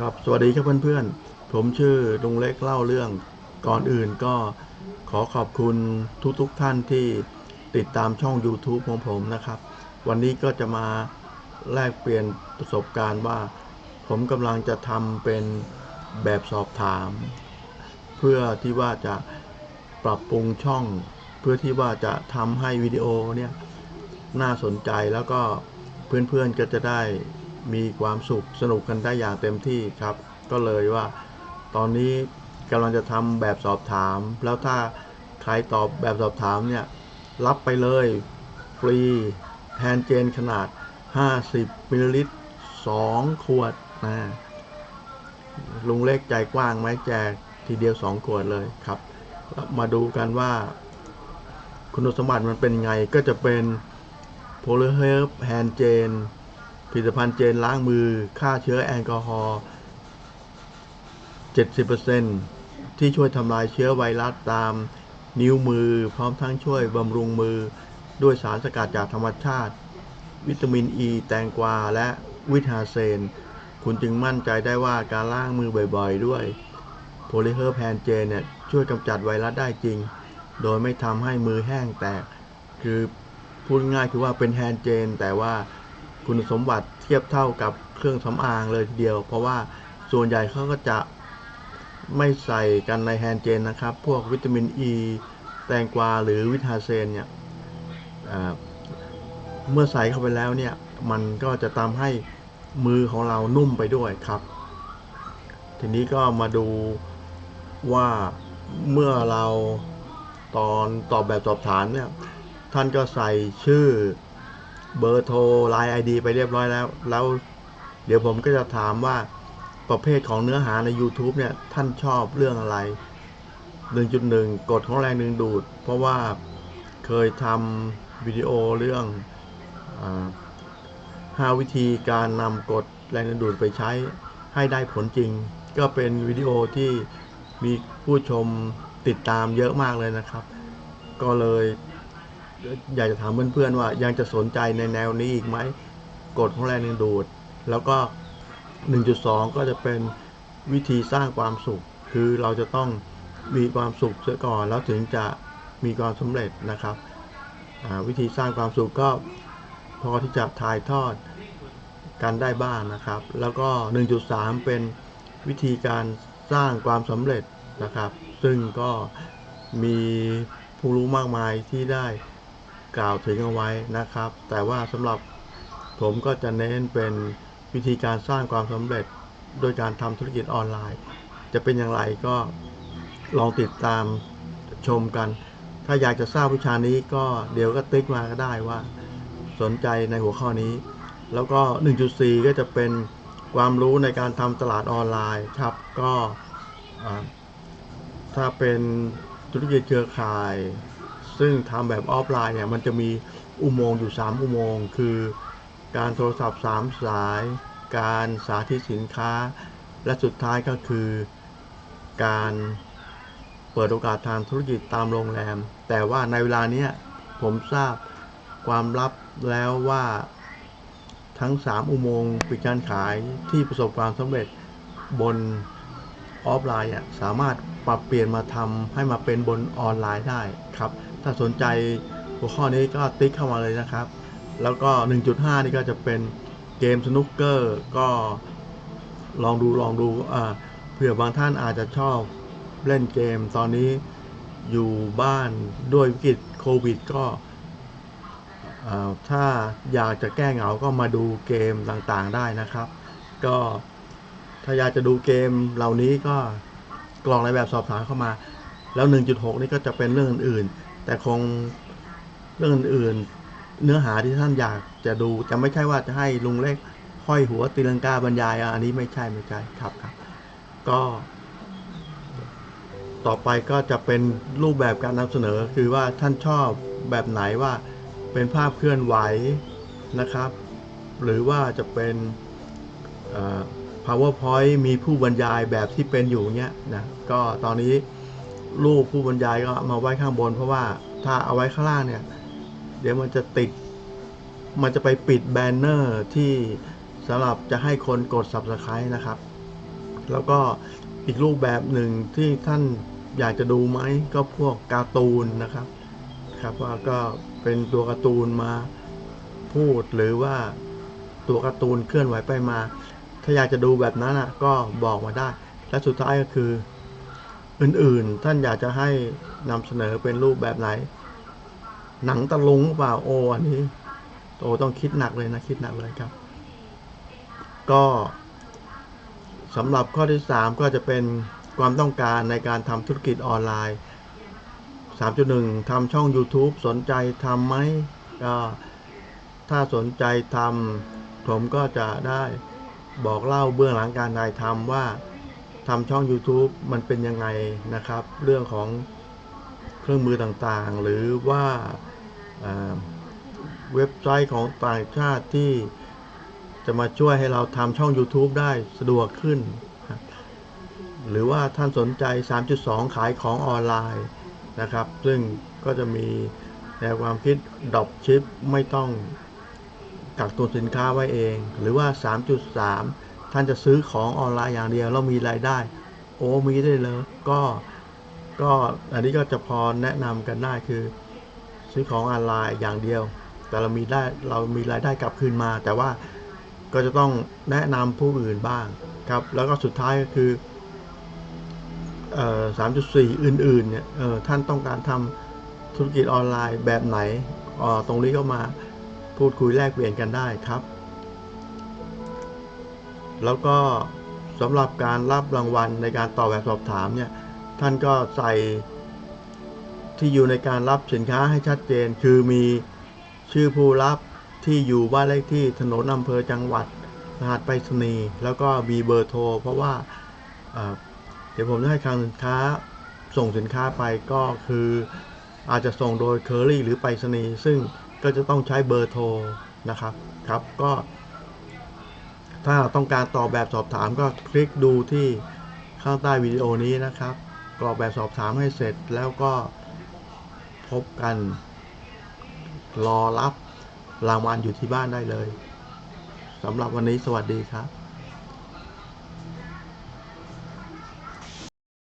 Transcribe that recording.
ครับสวัสดีครับเพื่อนๆ ผมชื่อลุงเล็กเล่าเรื่องก่อนอื่นก็ขอขอบคุณทุกๆทท่านที่ติดตามช่อง YouTube ของผมนะครับ วันนี้ก็จะมาแลกเปลี่ยนประสบการณ์ว่า ผมกำลังจะทำเป็นแบบสอบถาม เพื่อที่ว่าจะปรับปรุงช่อง เพื่อที่ว่าจะทำให้วิดีโอเนี่ยน่าสนใจแล้วก็เพื่อนๆก็จะได้ มีความสุขสนุกกันได้อย่างเต็มที่ครับ ก็เลยว่า ตอนนี้กำลังจะทำแบบสอบถาม แล้วถ้าใครตอบแบบสอบถามเนี่ยรับไปเลยฟรีแฮนเจนขนาด 50มิลลิลิตร2ขวดนะลุงเล็กใจกว้างไหมแจกทีเดียว 2 ขวดเลยครับ มาดูกันว่า คุณสมบัติมันเป็นไงก็จะเป็นโพลเฮอร์แฮนเจน ผลิตภัณฑ์เจนล้างมือฆ่าเชื้อแอลกอฮอล์ 70%ที่ช่วยทำลายเชื้อไวรัสตามนิ้วมือ พร้อมทั้งช่วยบำรุงมือ ด้วยสารสกัดจากธรรมชาติ วิตามินอ e, ีแตงกวา และวิตาเซน คุณจึงมั่นใจได้ว่าการล้างมือบ่อยๆ ด้วยโพลิเฮอร์แพนเจเนี่ยช่วยกำจัดไวรัสได้จริง โดยไม่ทำให้มือแห้งแตก คือพูดง่ายคือว่าเป็นแฮนเจน แต่ว่า คุณสมบัติเทียบเท่ากับเครื่องสำอางเลยทีเดียว เพราะว่าส่วนใหญ่เขาก็จะไม่ใส่กันในแฮนเจนนะครับ พวกวิตามินอ e, ีแตงกวาหรือวิตาเซนเนี่ยเมื่อใส่เข้าไปแล้วเนี่ย มันก็จะทำให้มือของเรานุ่มไปด้วยครับ ทีนี้ก็มาดูว่าเมื่อเราตอนตอบแบบสอบถามเนี่ย ท่านก็ใส่ชื่อ เบอร์โทรไลน์ไอดีไปเรียบร้อยแล้ว แล้ว เดี๋ยวผมก็จะถามว่าประเภทของเนื้อหาใน YouTube เนี่ย ท่านชอบเรื่องอะไร 1.1 กฎของแรงดึงดูด เพราะว่าเคยทำวิดีโอเรื่องห้าวิธีการนำกฎแรงดึงดูดไปใช้ให้ได้ผลจริง ก็เป็นวิดีโอที่มีผู้ชมติดตามเยอะมากเลยนะครับ ก็เลย อยากจะถามเพื่อนๆว่ายังจะสนใจในแนวนี้อีกไหมกฎของแรงดึงดูด แล้วก็ 1.2 ก็จะเป็นวิธีสร้างความสุข คือเราจะต้องมีความสุขเสียก่อนแล้วถึงจะมีความสำเร็จนะครับ วิธีสร้างความสุขก็พอที่จะถ่ายทอดกันได้บ้างนะครับ แล้วก็ 1.3 เป็นวิธีการสร้างความสำเร็จนะครับ ซึ่งก็มีผู้รู้มากมายที่ได้ กล่าวถึงเอาไว้นะครับ แต่ว่าสำหรับผมก็จะเน้นเป็นวิธีการสร้างความสำเร็จโดยการทำธุรกิจออนไลน์ จะเป็นอย่างไรก็ลองติดตามชมกัน ถ้าอยากจะทราบวิชานี้ก็เดี๋ยวก็ติ๊กมาก็ได้ว่า สนใจในหัวข้อนี้ แล้วก็ 1.4 ก็จะเป็นความรู้ในการทำตลาดออนไลน์ครับ ก็ถ้าเป็นธุรกิจเครือข่าย ซึ่งทำแบบออฟไลน์เนี่ยมันจะมีอุโมงค์อยู่ 3 อุโมงค์คือการโทรศัพท์ 3 สาย การสาธิตสินค้า และสุดท้ายก็คือการเปิดโอกาสทางธุรกิจตามโรงแรม แต่ว่าในเวลานี้ผมทราบความลับแล้วว่าทั้ง 3 อุโมงค์ปิดการขายที่ประสบความสำเร็จบนออฟไลน์สามารถปรับเปลี่ยนมาทำให้มาเป็นบนออนไลน์ได้ครับ ถ้าสนใจหัวข้อนี้ก็ติ๊กเข้ามาเลยนะครับ แล้วก็ 1.5 นี่ก็จะเป็นเกมสนุกเกอร์ก็ลองดูลองดูเผื่อบางท่านอาจจะชอบเล่นเกมตอนนี้อยู่บ้านด้วยวิกฤตโควิด ก็ถ้าอยากจะแก้เหงาก็มาดูเกมต่างๆได้นะครับ ก็ถ้าอยากจะดูเกมเหล่านี้ก็กรองในแบบสอบถามเข้ามา แล้ว 1.6 นี่ก็จะเป็นเรื่องอื่น แต่คงเรื่องอื่นๆ เนื้อหาที่ท่านอยากจะดูจะไม่ใช่ว่าจะให้ลุงเล็กห้อยหัวตีลังกาบรรยายอันนี้ไม่ใช่ไม่ใช่ครับครับ ก็ ต่อไปก็จะเป็นรูปแบบการนำเสนอคือว่าท่านชอบแบบไหนว่าเป็นภาพเคลื่อนไหวนะครับ หรือว่าจะเป็น powerpoint มีผู้บรรยายแบบที่เป็นอยู่เนี้ยนะก็ตอนนี้ รูปผู้บรรยายก็มาไว้ข้างบน เพราะว่าถ้าเอาไว้ข้างล่างเนี่ย เดี๋ยวมันจะติด มันจะไปปิดแบนเนอร์ที่สำหรับจะให้คนกด subscribe นะครับ แล้วก็อีกรูปแบบหนึ่งที่ท่านอยากจะดูไหมก็พวกการ์ตูนนะครับ ครับว่าก็เป็นตัวการ์ตูนมาพูดหรือว่าตัวการ์ตูนเคลื่อนไหวไปมา ถ้าอยากจะดูแบบนั้นอะก็บอกมาได้ และสุดท้ายก็คือ อื่นๆ ท่านอยากจะให้นำเสนอเป็นรูปแบบไหน หนังตะลุงเปล่าโออันนี้โอต้องคิดหนักเลยนะคิดหนักเลยครับ ก็สำหรับข้อที่ 3 ก็จะเป็นความต้องการในการทำธุรกิจออนไลน์ 3.1ทำช่อง YouTube สนใจทำไหมก็ถ้าสนใจทำผมก็จะได้บอกเล่าเบื้องหลังการถ่ายทำว่า ทำช่อง YouTube มันเป็นยังไงนะครับ เรื่องของเครื่องมือต่างๆ หรือว่าเว็บไซต์ของต่างชาติที่จะมาช่วยให้เราทำช่อง YouTube ได้สะดวกขึ้น หรือว่าท่านสนใจ 3.2 ขายของออนไลน์นะครับ ซึ่งก็จะมีแนวความคิดดรอปชิปไม่ต้องกักตุนสินค้าไว้เอง หรือว่า 3.3 ท่านจะซื้อของออนไลน์อย่างเดียวแล้วมีรายได้ โอ้มีได้เลยก็ก็อันนี้ก็จะพอแนะนำกันได้คือ ซื้อของออนไลน์อย่างเดียว แต่เรามีได้เรามีรายได้กลับคืนมา แต่ว่าก็จะต้องแนะนำผู้อื่นบ้างครับ แล้วก็สุดท้ายก็คือเอ่อ3.4อื่นๆเนี่ยเออท่านต้องการทำธุรกิจออนไลน์แบบไหนเอ่อตรงนี้ก็มาพูดคุยแลกเปลี่ยนกันได้ครับ แล้วก็สำหรับการรับรางวัลในการตอบแบบสอบถามเนี่ยท่านก็ใส่ที่อยู่ในการรับสินค้าให้ชัดเจน คือมีชื่อผู้รับที่อยู่บ้านเลขที่ถนนอำเภอจังหวัดรหัสไปรษณีย์แล้วก็มีเบอร์โทร เพราะว่าเดี๋ยวผมจะให้คลังสินค้าส่งสินค้าไปก็คืออาจจะส่งโดยเคอรี่หรือไปรษณีย์ซึ่งก็จะต้องใช้เบอร์โทรนะครับครับก็ ถ้าต้องการตอบแบบสอบถามก็คลิกดูที่ข้างใต้วิดีโอนี้นะครับ กรอกแบบสอบถามให้เสร็จแล้วก็พบกัน รอรับรางวัลอยู่ที่บ้านได้เลยสำหรับวันนี้สวัสดีครับ